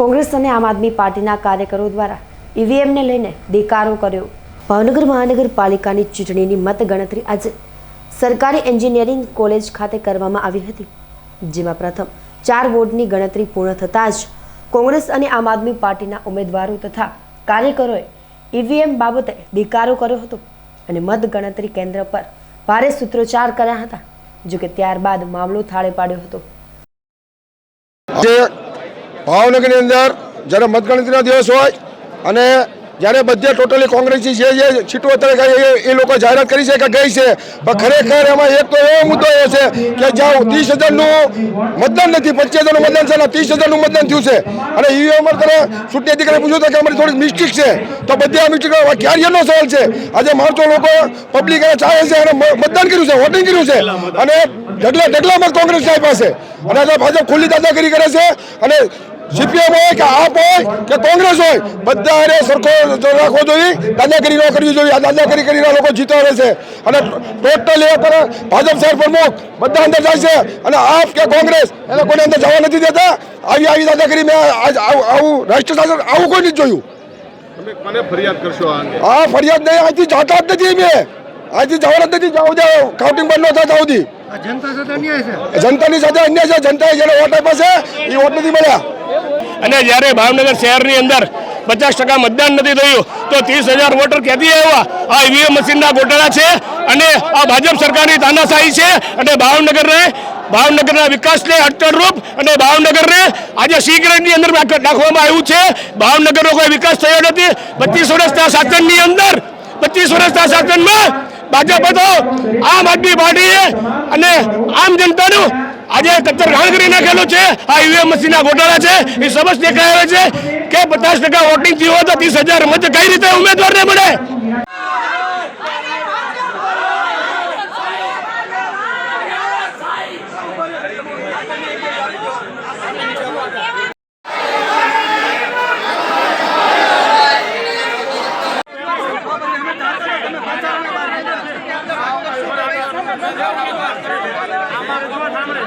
કોંગ્રેસ અને આમ આદમી પાર્ટીના કાર્યકરો દ્વારા ઈવીએમને લઈને દેકારો કર્યો. ભાવનગર મહાનગરપાલિકાની ચૂંટણીની મતગણતરી આજે સરકારી એન્જિનિયરિંગ કોલેજ ખાતે કરવામાં આવી હતી, જેમાં પ્રથમ ચાર વોર્ડની ગણતરી પૂર્ણ થતાં જ કોંગ્રેસ અને આમ આદમી પાર્ટીના ઉમેદવારો તથા કાર્યકરોએ ઈવીએમ બાબતે દેકારો કર્યો હતો અને મતગણતરી કેન્દ્ર પર ભારે સૂત્રોચ્ચાર કર્યા હતા, જોકે ત્યારબાદ મામલો થાળે પાડ્યો હતો. ભાવનગરની અંદર જ્યારે મતગણતરીના દિવસ હોય અને જ્યારે બધે ટોટલી કોંગ્રેસી છે જે સીટો અત્યારે એ- એ લોકો જાહેરાત કરી છે કે ગઈ છે, પણ ખરેખર એમાં એક તો એવો મુદ્દો એ છે કે જ્યાં ત્રીસ હજારનું મતદાન નથી પચીસ હજારનું મતદાન છે અને ત્રીસ હજારનું મતદાન થયું છે. અને ઈવીએમ તમે ચૂંટણી અધિકારી પૂછ્યું કે અમારી થોડીક મિસ્ટેક છે. તો બધી આ મિસ્ટેક ક્યારેનો સવાલ છે? આજે માણસો લોકો પબ્લિક એને ચાહે છે અને મતદાન કર્યું છે વોટિંગ કર્યું છે. અને ઢગલા ઢગલામાં કોંગ્રેસ સાહેબ પાસે. અને આજે ભાજપ ખુલ્લી દાદાગીરી કરે છે અને સીપીએમ હોય કે આપ હોય કે કોંગ્રેસ હોય બધા એને સરખો રાખવો જોઈએ. દાદાગીરી ન કરવી જોઈએ. આ દાદાગીરી કરીને લોકો જીતવા છે. અને ટોટલ એ પર ભાજપ શહેર પ્રમુખ બધા અંદર જાય છે. અને આપ કે કોંગ્રેસ એને કોઈને અંદર જવા નથી દેતા. આવી આવી દાદાગીરી મેં આજ આવું આવું રાષ્ટ્ર શાસન આવું કોઈ નથી જોયું. હા ફરિયાદ આ ફરિયાદ નહીં આજથી જાતા જ નથી મેં આજથી જવાના નથી. જાવ જાઓ. કાઉન્ટિંગ બંધ ન થાય ત્યાં જનતાની સાથે અન્યાય છે. જનતાની સાથે અન્યાય છે. જનતાએ જેને વોટ આપ્યા છે એ વોટ નથી મળ્યા. અને જ્યારે ભાવનગર શહેરની અંદર પચાસ ટકા મતદાન નથી થયું, તો ત્રીસ હજાર વોટર ક્યાંથી આવ્યા? આ ઈવીએમ મશીનના ગોટાળા છે અને આ ભાજપ સરકારની તાનાશાહી છે અને ભાવનગરને, ભાવનગરના વિકાસને અટકળરૂપ અને ભાવનગરને આજે સી અંદર નાખ- નાખવામાં આવ્યું છે. ભાવનગરનો કોઈ વિકાસ થયો નથી. પચીસ વર્ષના શાસનની અંદર, પચીસ વર્ષના શાસનમાં ભાજપ હતો. આમ આદમી પાર્ટીએ અને આમ જનતાનું આજે કચરઘાણ કરી નાખેલો છે. આ ઈવીએમ મશીનના ગોટાળા છે. એ સમજ દેખાય છે કે પચાસ ટકા વોટિંગ થયું હોય તો ત્રીસ હજાર મત કઈ રીતે ઉમેદવારને મળે? আমার জোয়া ধামরে